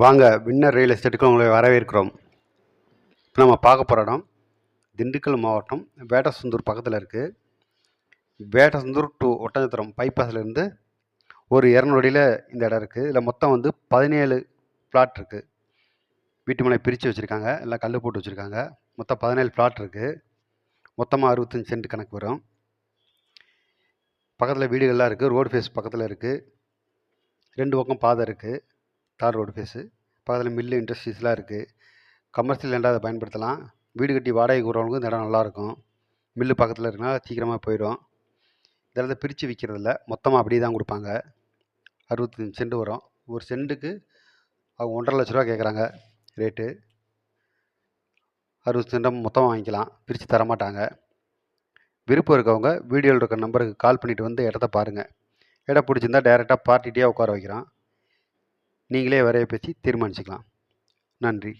வாங்க winner real எஸ்டேட்டுக்கு உங்களை வரவேற்கிறோம். இப்போ நம்ம பார்க்க போகிற இடம் திண்டுக்கல் மாவட்டம் வேட்டசுந்தூர் பக்கத்தில் இருக்குது வேட்டசுந்தூர் டு ஒட்டஞ்சத்திரம் பைபாஸ்லேருந்து ஒரு இரநூறு அடியில் இந்த இடம் இருக்குது இதில் மொத்தம் வந்து பதினேழு பிளாட் இருக்குது வீட்டு மனை பிரித்து வச்சுருக்காங்க. எல்லாம் கல் போட்டு வச்சுருக்காங்க. மொத்தம் பதினேழு பிளாட் இருக்குது மொத்தமாக அறுபத்தஞ்சு சென்ட் கணக்கு வரும். பக்கத்தில் வீடுகள்லாம் இருக்குது ரோடு ஃபேஸ் பக்கத்தில் இருக்குது ரெண்டு பக்கம் பாதை இருக்குது தார் ரோடு ஃபேஸு. பக்கத்தில் மில்லு இண்டஸ்ட்ரீஸ்லாம் இருக்குது கமர்ஷியல் லேண்டாக அதை பயன்படுத்தலாம். வீடு கட்டி வாடகைக்கு கூறவங்களுக்கும் இந்த இடம் நல்லாயிருக்கும். மில்லு பக்கத்தில் இருக்குன்னா சீக்கிரமாக போயிடும். இந்த இடத்த பிரித்து விற்கிறதில்ல மொத்தமாக அப்படியே தான் கொடுப்பாங்க. அறுபத்தஞ்சு சென்ட் வரும். ஒரு சென்ட்டுக்கு அவங்க ஒன்றரை லட்ச ரூபா கேட்குறாங்க ரேட்டு. அறுபது சென்டம் மொத்தமாக வாங்கிக்கலாம். பிரித்து தரமாட்டாங்க. விருப்பம் இருக்கவங்க வீடியோவில் இருக்கிற நம்பருக்கு கால் பண்ணிவிட்டு வந்து இடத்த பாருங்கள் இடம் பிடிச்சிருந்தா டேரெக்டாக பார்ட்டிகிட்டே உட்கார வைக்கிறான். நீங்களே வரைய பேசி தீர்மானிச்சுக்கலாம். நன்றி.